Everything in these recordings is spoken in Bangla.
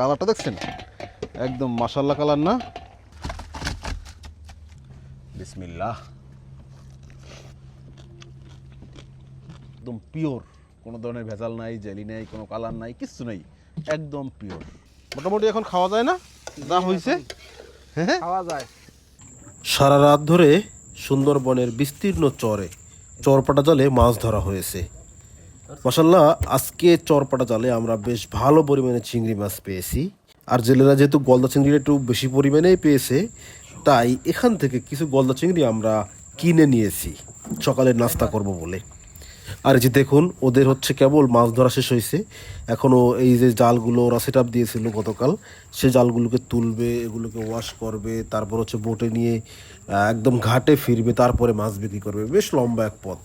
কালারটা দেখছেন? একদম মাসাল্লা কালার না? বিসমিল্লাহ। একদম পিওর। কোনো ধরনের ভেজাল নাই জেলি নাই কোনো কালার নাই কিচ্ছু নাই। একদম পিওর। মোটামুটি এখন খাওয়া যায় না? যা হয়েছে হ্যাঁ। খাওয়া যায়। সারা রাত ধরে সুন্দরবনের বিস্তীর্ণ চরে চরপাটা জলে মাছ ধরা হয়েছে। মাসাল্লাহ আজকে চরপাটা জালে আমরা বেশ ভালো পরিমাণে চিংড়ি মাছ পেয়েছি। আর জেলেরা যেহেতু গলদা চিংড়ি একটু বেশি পরিমাণেই পেয়েছে, তাই এখান থেকে কিছু গলদা চিংড়ি আমরা কিনে নিয়েছি। সকালে নাস্তা করব বলে। আর যে দেখুন, ওদের হচ্ছে কেবল মাছ ধরা শেষ হয়েছে। এখনও এই যে জালগুলো ওরা সেট দিয়েছিল গতকাল, সে জালগুলোকে তুলবে, এগুলোকে ওয়াশ করবে, তারপর হচ্ছে বোটে নিয়ে একদম ঘাটে ফিরবে, তারপরে মাছ বিক্রি করবে। বেশ লম্বা এক পথ।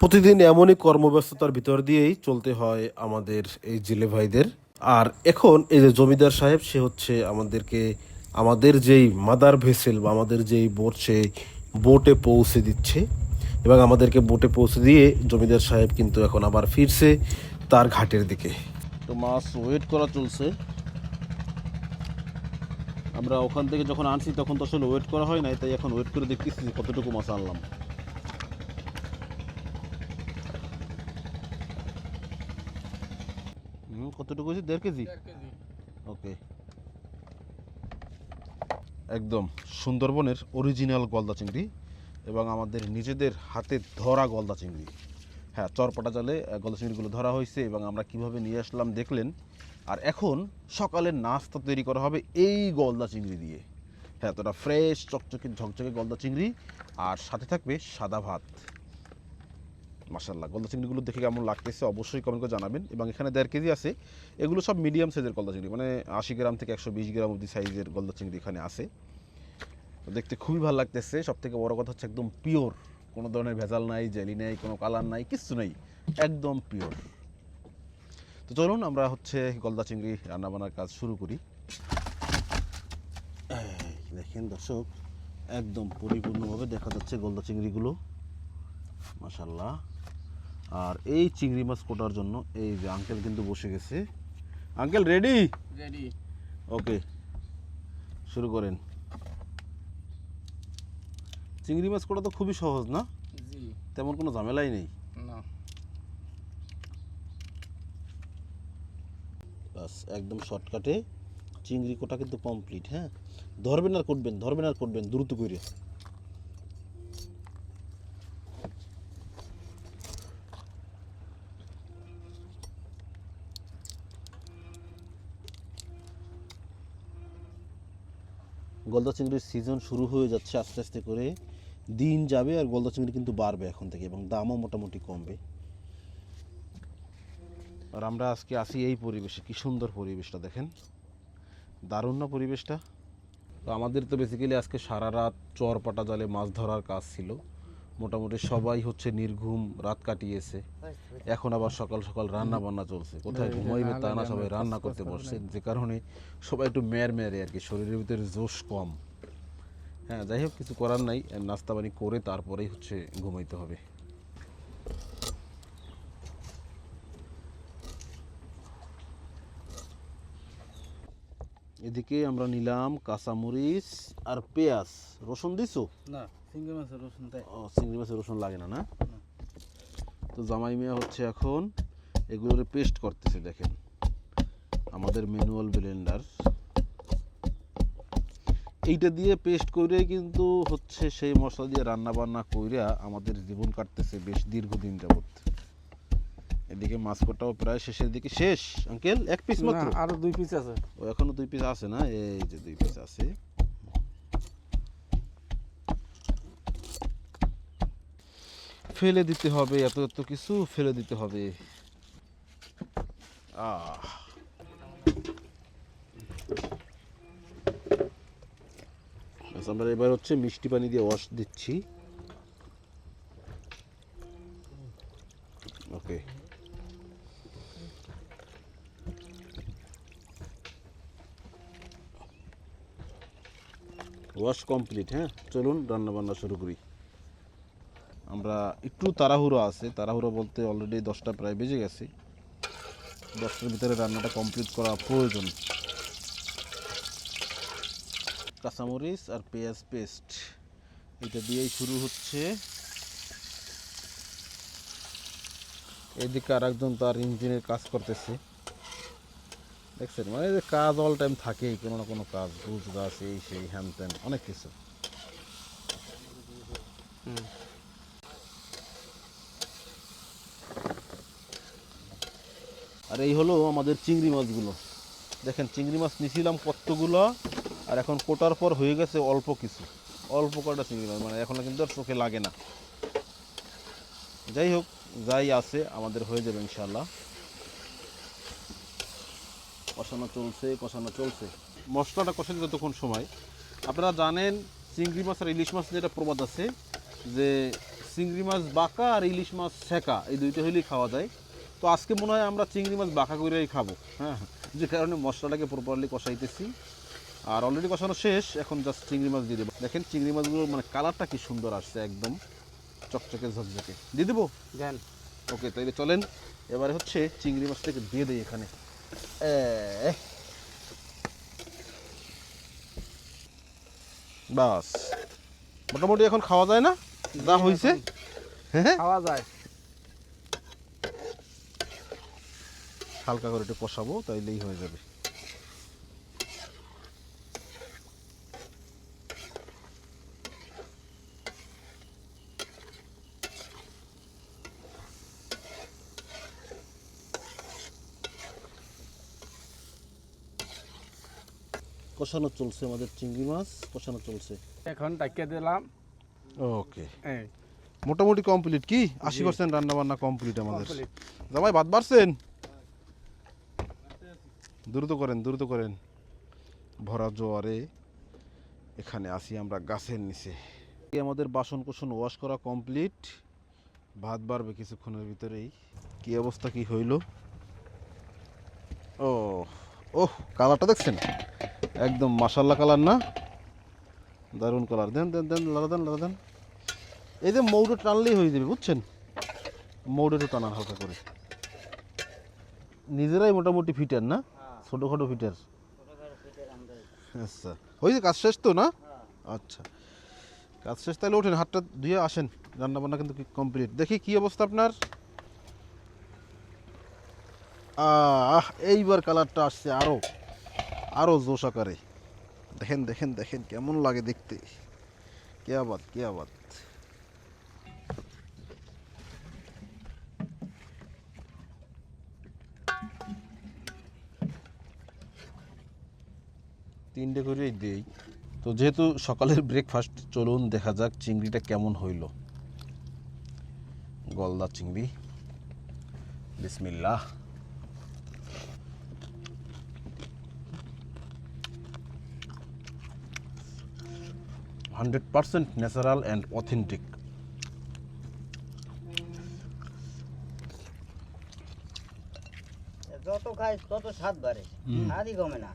প্রতিদিন এমনই কর্মব্যস্ততার ভিতর দিয়েই চলতে হয় আমাদের এই জেলে ভাইদের। আর এখন এই যে জমিদার সাহেব, সে হচ্ছে আমাদেরকে, আমাদের যেই মাদার ভেসেল বা আমাদের যেই বোট, সে বোটে পৌঁছে দিচ্ছে। এবং আমাদেরকে বোটে পৌঁছে দিয়ে জমিদার সাহেব কিন্তু এখন আবার ফিরছে তার ঘাটের দিকে। তো মাছ ওয়েট করা চলছে। আমরা ওখান থেকে যখন আনছি, তখন তো আসলে ওয়েট করা হয় নাই, তাই এখন ওয়েট করে দেখতেছি কতটুকু মাছ আনলাম। কতটুকু হয়েছে? দেড় কেজি? ওকে। একদম সুন্দরবনের অরিজিনাল গলদা চিংড়ি এবং আমাদের নিজেদের হাতে ধরা গলদা চিংড়ি। হ্যাঁ চরপাটা জালে গলদা চিংড়িগুলো ধরা হয়েছে এবং আমরা কীভাবে নিয়ে আসলাম দেখলেন। আর এখন সকালের নাস্তা তৈরি করা হবে এই গলদা চিংড়ি দিয়ে। হ্যাঁ তোরা ফ্রেশ চকচকে ঝকঝকে গলদা চিংড়ি আর সাথে থাকবে সাদা ভাত। মাসাল্লাহ গলদা চিংড়িগুলো দেখে কেমন লাগতেছে অবশ্যই কমেন্ট করে জানাবেন। এবং এখানে দেড় কেজি আছে। এগুলো সব মিডিয়াম সাইজের গলদা চিংড়ি। মানে আশি গ্রাম থেকে একশো বিশ গ্রাম অবধি সাইজের গলদা চিংড়ি এখানে আছে। দেখতে খুবই ভালো লাগতেছে। সব থেকে বড় কথা হচ্ছে একদম পিওর কোনো ধরনের ভেজাল নাই জেলি নেই, কোনো কালার নাই, কিচ্ছু নেই। একদম পিওর তো চলুন আমরা হচ্ছে গলদা চিংড়ি রান্নাবান্নার কাজ শুরু করি। দেখেন দর্শক, একদম পরিপূর্ণভাবে দেখা যাচ্ছে গলদা চিংড়িগুলো। মাশাল্লাহ আর এই চিংড়ি মাছ কোটার জন্য এই যে আঙ্কেল কিন্তু বসে গেছে। আঙ্কেল রেডি রেডি ওকে শুরু করেন। চিংড়ি মাছ কোটা তো খুবই সহজ না? তেমন কোনো ঝামেলাই নেই। বাস একদম শর্টকাটে চিংড়ি কোটা কিন্তু কমপ্লিট হ্যাঁ? ধরবেন আর করবেন ধরবেন আর করবেন দ্রুত করে গলদা চিংড়ির সিজন শুরু হয়ে যাচ্ছে আস্তে আস্তে করে। দিন যাবে আর গলদা চিংড়ি কিন্তু বাড়বে এখন থেকে এবং দামও মোটামুটি কমবে। আর আমরা আজকে আসি এই পরিবেশে, কি সুন্দর পরিবেশটা দেখেন। দারুণ না পরিবেশটা? তো আমাদের তো বেসিক্যালি আজকে সারা রাত চর পাটা জালে মাছ ধরার কাজ ছিল। মোটামুটি সবাই হচ্ছে নির্ঘুম রাত কাটিয়েছে। এখন আবার সকাল সকাল রান্না বান্না চলছে। কোথায় ঘুমাইবে তা না সবাই রান্না করতে বসছে। যে কারণে সবাই একটু মেয়ের মেয়েরে আর কি শরীরের ভিতরে জোশ কম। হ্যাঁ যাই হোক কিছু করার নাই। নাস্তা পানি করে তারপরেই হচ্ছে ঘুমাইতে হবে। এদিকে আমরা নিলাম কাঁচামরিচ আর পেঁয়াজ। রসুন দিছো? না। সিঙ্গি মাছের রসুন তাই? ও চিংড়ি মাছের রসুন লাগে না না? তো জামাই মিয়া হচ্ছে এখন এগুলোর পেস্ট করতেছে দেখেন। আমাদের ম্যানুয়াল ব্লেন্ডার এইটা দিয়ে পেস্ট করে কিন্তু হচ্ছে সেই মশলা দিয়ে রান্না বান্না কইরা আমাদের জীবন কাটতেছে বেশ দীর্ঘদিন যাবত এদিকে মাছ কটাও প্রায় শেষের দিকে শেষ। আঙ্কেল এক পিস মাত্র? আরও দুই পিস আছে। ও এখনও দুই পিস আছে না? এই যে দুই পিস আছে। ফেলে দিতে হবে এত এত কিছু ফেলে দিতে হবে। ব্যাস, আমরা এবার হচ্ছে মিষ্টি পানি দিয়ে ওয়াশ দিচ্ছি। ওকে ওয়াশ কমপ্লিট হ্যাঁ? চলুন রান্না বান্না শুরু করি। আমরা একটু তাড়াহুড়ো আছে। তাড়াহুড়ো বলতে অলরেডি দশটা প্রায় বেজে গেছে। দশটার ভিতরে রান্নাটা কমপ্লিট করা প্রয়োজন। কাঁচামরিচ আর পেঁয়াজ পেস্ট এটা দিয়েই শুরু হচ্ছে। এদিকে আর একজন তার ইঞ্জিনের কাজ করতেছে। দেখছেন? মানে যে কাজ অল টাইম থাকেই, কোনো না কোনো কাজ গুজ গাছ এই সেই, হ্যান ত্যান, অনেক কিছু। আর এই হলো আমাদের চিংড়ি মাছগুলো। দেখেন, চিংড়ি মাছ নিছিলাম কতগুলো, আর এখন কোটার পর হয়ে গেছে অল্প কিছু। অল্প কটা চিংড়ি মাছ মানে এখন কিন্তু আর চোখে লাগে না। যাই হোক, যাই আছে, আমাদের হয়ে যাবে ইনশাল্লাহ কষানো চলছে কষানো চলছে। মশলাটা কষাতে যতক্ষণ সময়। আপনারা জানেন, চিংড়ি মাছ আর ইলিশ মাছ যেটা প্রবাদ আছে, যে চিংড়ি মাছ বাঁকা আর ইলিশ মাছ ছেঁকা, এই দুইটা হলেই খাওয়া যায়। তো আজকে মনে হয় আমরা চিংড়ি মাছ বাঁকা করেই খাব। হ্যাঁ যে কারণে মশলাটাকে প্রপারলি কষাইতেছি। আর অলরেডি কষানো শেষ এখন জাস্ট চিংড়ি মাছ দিয়ে দেবো। দেখেন চিংড়ি মাছগুলোর মানে কালারটা কি সুন্দর আসছে একদম। চকচকে ঝকঝকে। দিয়ে দেবো? দেন। ওকে তাইলে চলেন। এবারে হচ্ছে চিংড়ি মাছটাকে দিয়ে দেই এখানে। বাস। মোটামুটি এখন খাওয়া যায় না? যা হয়েছে হ্যাঁ। খাওয়া যায়। হালকা করে একটু কষাবো তাইলেই হয়ে যাবে। কষানো চলছে আমাদের চিংড়ি মাছ কষানো চলছে। এখন ডাকিয়ে দিলাম। ওকে। মোটামুটি কমপ্লিট কি? আশি পার্সেন্ট রান্না বান্না কমপ্লিট আমাদের। জামাই ভাত বাড়ছেন? দ্রুত করেন দ্রুত করেন। ভরা জোয়ারে এখানে আসি আমরা গাছের নিচে। আমাদের বাসন কুসন ওয়াশ করা কমপ্লিট ভাত বাড়বে কিছুক্ষণের ভিতরেই। কি অবস্থা, কি হইল? ও, ওহ, কালারটা দেখছেন? একদম মাসাল্লা কালার না? দারুণ কালার। দেন দেন দেন লাদা দেন লাদা দেন। এই যে মৌটো টানলেই হয়ে যাবে, বুঝছেন? মৌডেরও টানান হালকা করে। নিজেরাই মোটামুটি ফিটার না? ছোটোখাটো ফিটার? আচ্ছা। যে কাজ শেষ তো না? আচ্ছা। কাজ শেষ তাহলে ওঠেন হাতটা ধুয়ে আসেন। রান্না বান্না কিন্তু কমপ্লিট দেখি কি অবস্থা আপনার? আহ এইবার কালারটা আসছে আরও আরও জোশ আকারে। দেখেন দেখেন দেখেন কেমন লাগে দেখতে। কে আবাদ কে আবাদ। তিনটে করেই দেই। তো যেহেতু সকালের ব্রেকফাস্ট চলুন দেখা যাক চিংড়িটা কেমন হইল। গলদা চিংড়ি। বিসমিল্লাহ। Hundred percent natural and authentic. যত খাই তত স্বাদ বাড়ে। স্বাদই কমে না।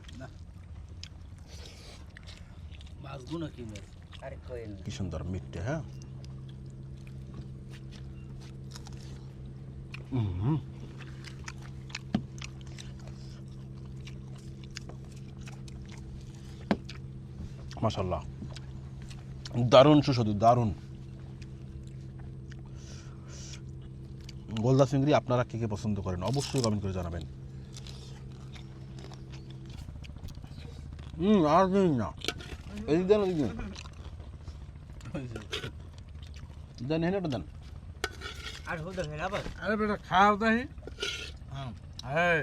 মাছগুলো কি মাছ আরে কইন কি সুন্দর মিটটে হ্যাঁ? হুম মাশাল্লাহ দারুণ সুস্বাদু দারুণ। গোলদা চিংড়ি আপনারা কে কে পছন্দ করেন অবশ্যই কমেন্ট করে জানাবেন। হুম আর দিন না। এদিক দেন ওদিক দেন। দেন হেন দেন। আর হুদা ফেলাবার আরে বেটা খাও হ্যাঁ।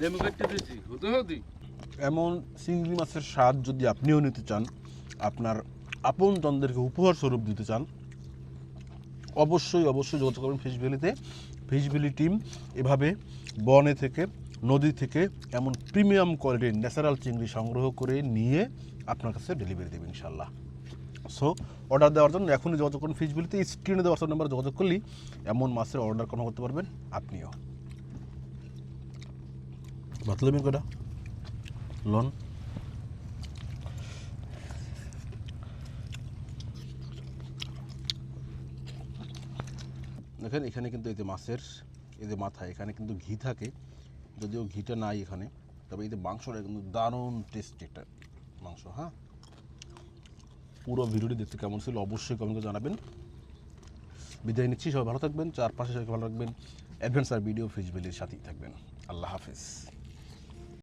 লেবু কাটতে দিছি হতে হতি। এমন চিংড়ি মাছের স্বাদ যদি আপনিও নিতে চান আপনার আপন জনদেরকে উপহার স্বরূপ দিতে চান অবশ্যই অবশ্যই যোগাযোগ করবেন ফিশ ভ্যালিতে। ফিশ ভ্যালি টিম এভাবে বনে থেকে নদী থেকে এমন প্রিমিয়াম কোয়ালিটির ন্যাচারাল চিংড়ি সংগ্রহ করে নিয়ে আপনার কাছে ডেলিভারি দেবে ইনশাল্লাহ সো অর্ডার দেওয়ার জন্য এখনই যোগাযোগ করুন। ফিশ ভ্যালিতে স্ক্রিনে দেওয়ার নাম্বার যোগাযোগ করলেই এমন মাছের অর্ডার কনফার্ম করতে পারবেন আপনিও। বাতলামি কটা? লন। দেখেন, এখানে কিন্তু এই যে মাছের, এই যে মাথা, এখানে কিন্তু ঘি থাকে। যদিও ঘিটা নাই এখানে, তবে এই যে মাংসটা কিন্তু দারুণ টেস্ট এটা মাংস হ্যাঁ? পুরো ভিডিওটি দেখতে কেমন ছিল অবশ্যই কমেন্টে জানাবেন। বিদায় নিচ্ছি, সবাই ভালো থাকবেন, চারপাশে সবাই ভালো রাখবেন অ্যাডভেঞ্চার ভিডিও ফেসবুকের সাথেই থাকবেন। আল্লাহ হাফিজ।